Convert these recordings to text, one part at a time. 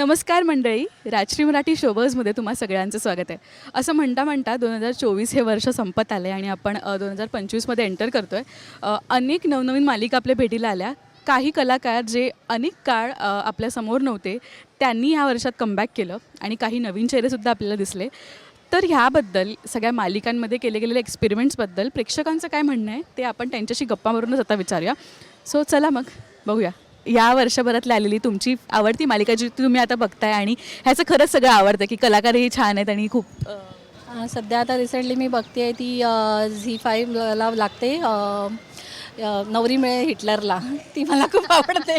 नमस्कार मंडळी. राजश्री मराठी शोबर्समध्ये तुम्हा सगळ्यांचं स्वागत आहे. असं म्हणता म्हणता दोन हजार चोवीस हे वर्ष संपत आलं आहे आणि आपण दोन हजार पंचवीसमध्ये एंटर करतो आहे अनेक नवनवीन मालिका आपल्या भेटीला आल्या. काही कलाकार जे अनेक काळ आपल्यासमोर नव्हते त्यांनी ह्या वर्षात कमबॅक केलं आणि काही नवीन चेहरेसुद्धा आपल्याला दिसले. तर ह्याबद्दल सगळ्या मालिकांमध्ये केले गेलेल्या एक्सपेरिमेंट्सबद्दल प्रेक्षकांचं काय म्हणणं आहे ते आपण त्यांच्याशी गप्पा मारूनच आता विचारूया. सो चला मग बघूया. या वर्षभरातली आलेली तुमची आवडती मालिका जी तुम्ही आता बघताय आणि ह्याचं खरंच सगळं आवडतं की कलाकारही छान आहेत आणि खूप अ, सध्या आता रिसेंटली मी बघते ती झी फाईव्हला लागते. अ, नवरी मिळे हिटलरला. ती मला खूप आवडते.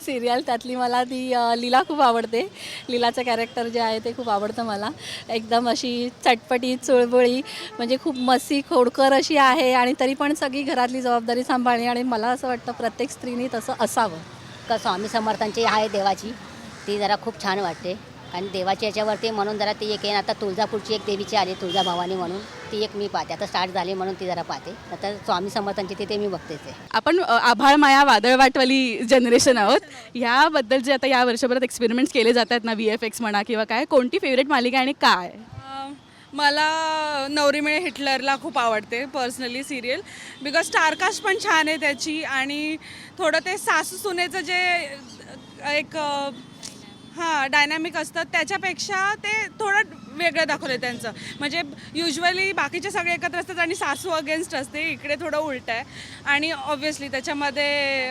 सिरियल त्यातली मला ती लीला खूप आवडते. लीलाचं कॅरेक्टर जे आहे ते खूप आवडतं मला. एकदम अशी चटपटी चुळबुळी म्हणजे खूप मस्ती खोडकर अशी आहे आणि तरी पण सगळी घरातली जबाबदारी सांभाळणे आणि मला असं वाटतं प्रत्येक स्त्रीने तसं असावं. का स्वामी समर्थांची आहे देवाची. ती जरा खूप छान वाटते. आणि देवाची याच्यावरती म्हणून जरा ती एक आहे आता तुळजापूरची एक देवीची आली तुळजाभवानी म्हणून. ती एक मी पाहते. आता स्टार्ट झाली म्हणून ती जरा पाहते. आता स्वामी समर्थांची तिथे मी बघतेच आहे. आपण आभाळ माया वादळवाटवाली जनरेशन आहोत. ह्याबद्दल जे आता या वर्षभरात एक्सपेरिमेंट्स केले जातात ना व्ही एफ एक्स म्हणा किंवा काय कोणती फेवरेट मालिका आणि काय? मला नवरी मिळे हिटलरला खूप आवडते पर्सनली सिरियल बिकॉज स्टारकास्ट पण छान आहे त्याची आणि थोडं ते सासू सुनेचं जे एक हां डायनॅमिक असतं त्याच्यापेक्षा ते थोडं वेगळं दाखवलं त्यांचं. म्हणजे युजली बाकीचे सगळे एकत्र असतात आणि सासू अगेन्स्ट असते. इकडे थोडं उलट आहे. आणि ऑब्व्हियसली त्याच्यामध्ये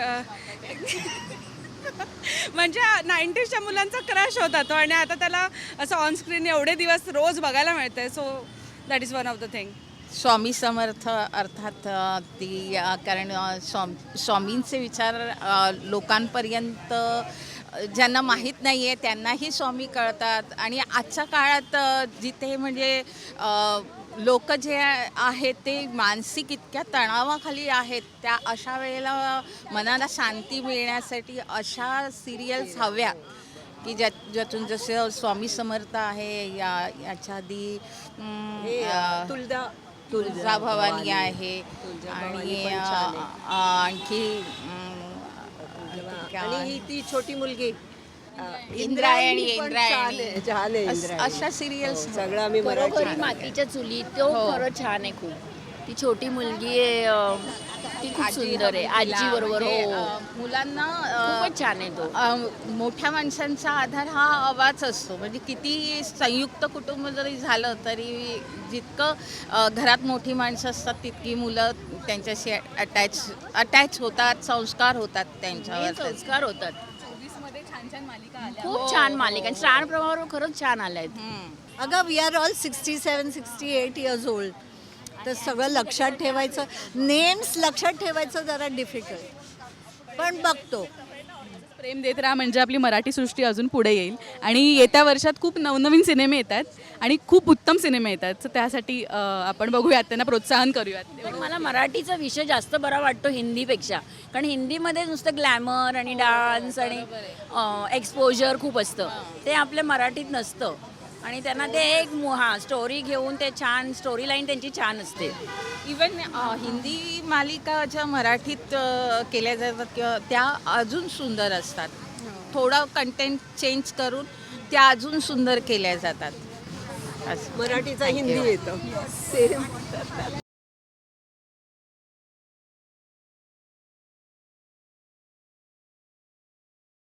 म्हणजे नाईन्टीजच्या मुलांचा क्रश होता तो. आणि आता त्याला असं ऑनस्क्रीन एवढे दिवस रोज बघायला मिळतंय. So that is one of the thing Swami Samarth अर्थात ती कारण स्वाम स्वामींचे विचार लोकांपर्यंत ज्यांना माहीत नाही आहे त्यांनाही स्वामी कळतात. आणि आजच्या काळात जिथे म्हणजे लोक जे आहेत ते मानसिक इतक्या तणावाखाली आहेत त्या अशा वेळेला मनाला शांती मिळण्यासाठी अशा सिरियल्स हव्या की ज्या ज्यातून जसं स्वामी समर्थ आहे या याच्या आधी अं, तुळजा भवानी आहे आणि आणखी आणि ही ती छोटी मुलगी इंद्रायणी इंद्रायणी छान आहे. अशा सिरियल्स हो, सगळं आम्ही मराठी मातीच्या चुली तो खरं छान आहे खूप. ती छोटी मुलगी आहे ती खूप सुंदर आहे. आजी बरोबर म्हणजे, हो. मुलांना खूपच छान आहे तो. मोठ्या माणसांचा आधार हा आवाज असतो. म्हणजे किती संयुक्त कुटुंब जरी झालं तरी जितकं घरात मोठी माणसं असतात तितकी मुलं त्यांच्याशी अटॅच अटॅच होतात संस्कार होतात हे त्यांच्यावर संस्कार होतात. खूप छान मालिका आणि श्रावण प्रभावर खरंच छान आलाय हम्म. अगं we are all sixty seven sixty eight years old तर सगळं लक्षात ठेवायचं. नेम्स लक्षात ठेवायचं जरा डिफिकल्ट पण बघतो. प्रेम देत राहा म्हणजे आपली मराठी सृष्टी अजून पुढे येईल. आणि येत्या वर्षात खूप नवनवीन सिनेमे येतात आणि खूप उत्तम सिनेमे येतात. तर त्यासाठी आपण बघूयात त्यांना प्रोत्साहन करूयात. पण मला मराठीचा विषय जास्त बरा वाटतो हिंदीपेक्षा. कारण हिंदीमध्ये नुसतं ग्लॅमर आणि डान्स आणि एक्सपोजर खूप असतं. ते आपल्या मराठीत नसतं. आणि त्यांना ते एक मु- हा स्टोरी घेऊन ते छान स्टोरी लाईन त्यांची छान असते. इवन हिंदी मालिका ज्या मराठीत केल्या जातात किंवा त्या अजून सुंदर असतात. थोडं कंटेंट चेंज करून त्या अजून सुंदर केल्या जातात. असं. मराठीचा हिंदी येतं. सेम